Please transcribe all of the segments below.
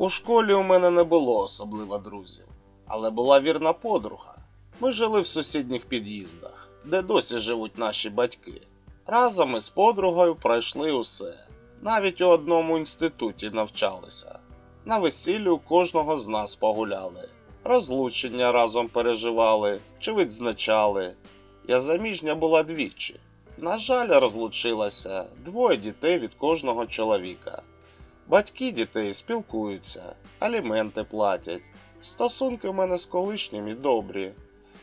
У школі у мене не було особливо друзів, але була вірна подруга. Ми жили в сусідніх під'їздах, де досі живуть наші батьки. Разом із подругою пройшли усе. Навіть у одному інституті навчалися. На весіллі кожного з нас погуляли, розлучення разом переживали чи відзначали. Я заміжня була двічі. На жаль, розлучилася двоє дітей від кожного чоловіка. Батьки дітей спілкуються, аліменти платять. Стосунки в мене з колишніми добрі.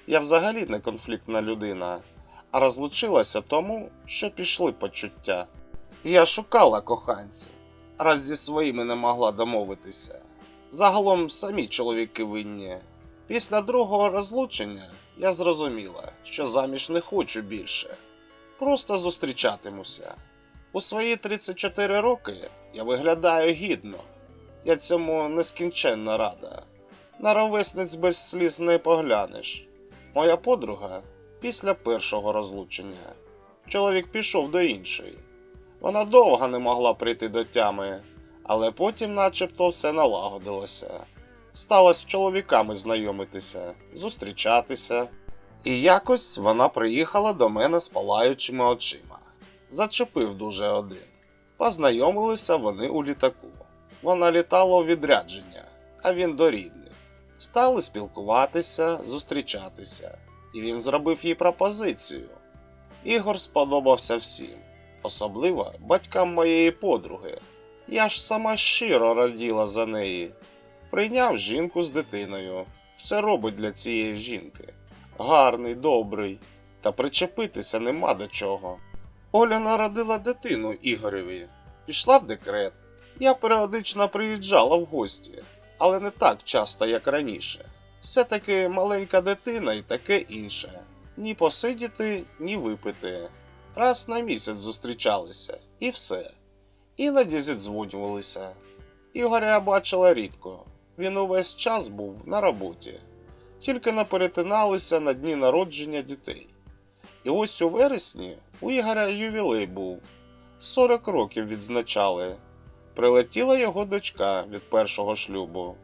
Я взагалі не конфліктна людина, а розлучилася тому, що пішли почуття. Я шукала коханців, раз зі своїми не могла домовитися. Загалом самі чоловіки винні. Після другого розлучення я зрозуміла, що заміж не хочу більше. Просто зустрічатимуся. У свої 34 роки я виглядаю гідно. Я цьому нескінченно рада. На ровесниць без сліз не поглянеш. Моя подруга після першого розлучення. Чоловік пішов до іншої. Вона довго не могла прийти до тями, але потім, начебто, все налагодилося. Стала з чоловіками знайомитися, зустрічатися. І якось вона приїхала до мене з палаючими очима. Зачепив дуже один. Познайомилися вони у літаку. Вона літала у відрядження, а він до рідних. Стали спілкуватися, зустрічатися, і він зробив їй пропозицію. Ігор сподобався всім, особливо батькам моєї подруги. Я ж сама щиро раділа за неї. Прийняв жінку з дитиною, все робить для цієї жінки. Гарний, добрий, та причепитися нема до чого. Оля народила дитину Ігореві, пішла в декрет. Я періодично приїжджала в гості, але не так часто, як раніше. Все-таки маленька дитина і таке інше. Ні посидіти, ні випити. Раз на місяць зустрічалися, і все. Іноді зідзвонювалися. Ігоря бачила рідко. Він увесь час був на роботі, тільки не перетиналися на дні народження дітей. І ось у вересні у Ігоря ювілей був 40 років відзначали. Прилетіла його дочка від першого шлюбу.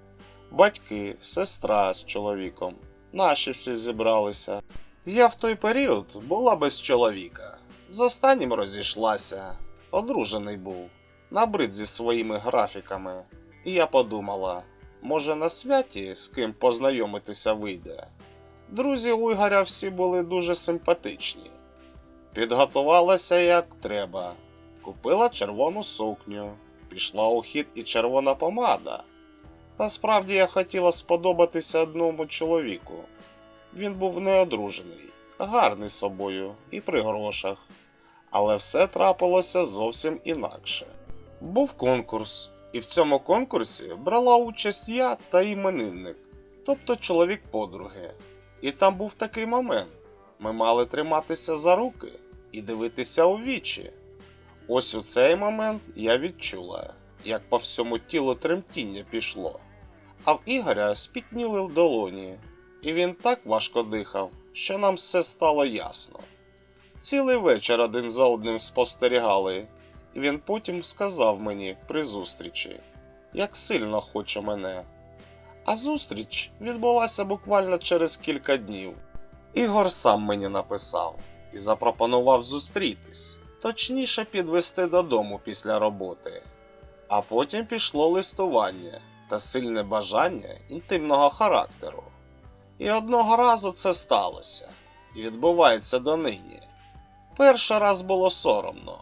Батьки, сестра з чоловіком. Наші всі зібралися. Я в той період була без чоловіка. З останнім розійшлася, одружений був, набрид зі своїми графіками. І я подумала, може на святі з ким познайомитися вийде. Друзі у Ігоря всі були дуже симпатичні. Підготувалася як треба. Купила червону сукню, пішла у хід і червона помада. Насправді я хотіла сподобатися одному чоловіку. Він був неодружений, гарний собою і при грошах. Але все трапилося зовсім інакше. Був конкурс, і в цьому конкурсі брала участь я та іменинник, тобто чоловік подруги. І там був такий момент: ми мали триматися за руки і дивитися у вічі. Ось у цей момент я відчула, як по всьому тілу тремтіння пішло, а в Ігоря спітніли в долоні, і він так важко дихав, що нам все стало ясно. Цілий вечір один за одним спостерігали, і він потім сказав мені при зустрічі, як сильно хоче мене. А зустріч відбулася буквально через кілька днів. Ігор сам мені написав і запропонував зустрітись, точніше підвести додому після роботи. А потім пішло листування та сильне бажання інтимного характеру. І одного разу це сталося, і відбувається донині. Перший раз було соромно,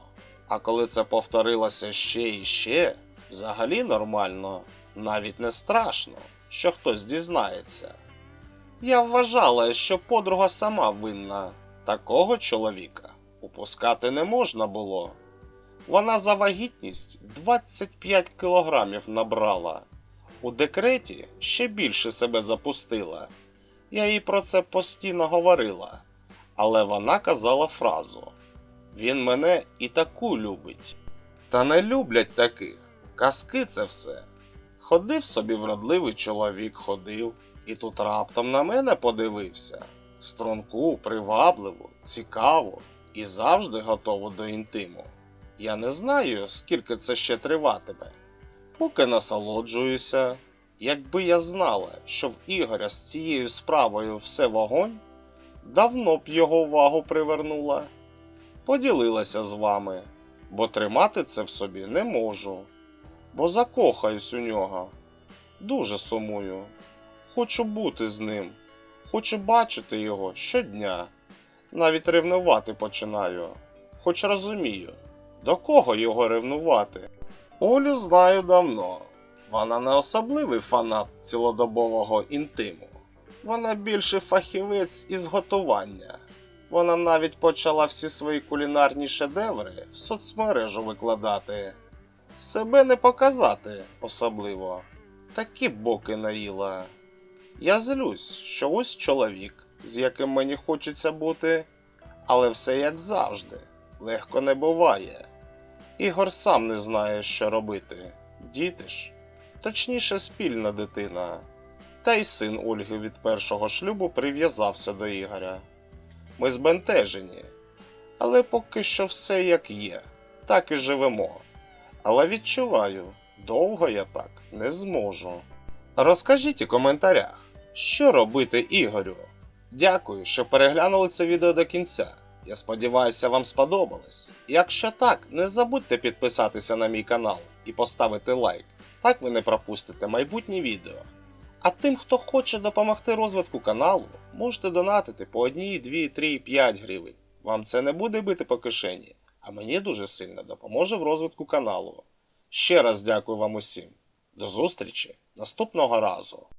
а коли це повторилося ще і ще, взагалі нормально, навіть не страшно, що хтось дізнається. Я вважала, що подруга сама винна, такого чоловіка упускати не можна було. Вона за вагітність 25 кілограмів набрала. У декреті ще більше себе запустила. Я їй про це постійно говорила, але вона казала фразу: Він мене і таку любить. Та не люблять таких. Казки це все. Ходив собі вродливий чоловік, ходив, і тут раптом на мене подивився. Струнку, привабливо, цікаво і завжди готово до інтиму. Я не знаю, скільки це ще триватиме. поки насолоджуюся. Якби я знала, що в Ігоря з цією справою все вогонь, давно б його увагу привернула. Поділилася з вами, бо тримати це в собі не можу, бо закохаюсь у нього. Дуже сумую. Хочу бути з ним, хочу бачити його щодня. Навіть ревнувати починаю, хоч розумію, до кого його ревнувати. Олю знаю давно. Вона не особливий фанат цілодобового інтиму. Вона більше фахівець із готування. Вона навіть почала всі свої кулінарні шедеври в соцмережу викладати. Себе не показати особливо. Такі боки наїла. Я злюсь, що ось чоловік, з яким мені хочеться бути, але все як завжди, легко не буває. Ігор сам не знає, що робити. Діти ж, точніше, спільна дитина. Та й син Ольги від першого шлюбу прив'язався до Ігоря. Ми збентежені, але поки що все як є, так і живемо. Але відчуваю, довго я так не зможу. Розкажіть у коментарях, що робити Ігорю. Дякую, що переглянули це відео до кінця. Я сподіваюся, вам сподобалось. Якщо так, не забудьте підписатися на мій канал і поставити лайк. Так ви не пропустите майбутні відео. А тим, хто хоче допомогти розвитку каналу, можете донатити по 1, 2, 3, 5 гривень. Вам це не буде бити по кишені, а мені дуже сильно допоможе в розвитку каналу. Ще раз дякую вам усім. До зустрічі наступного разу.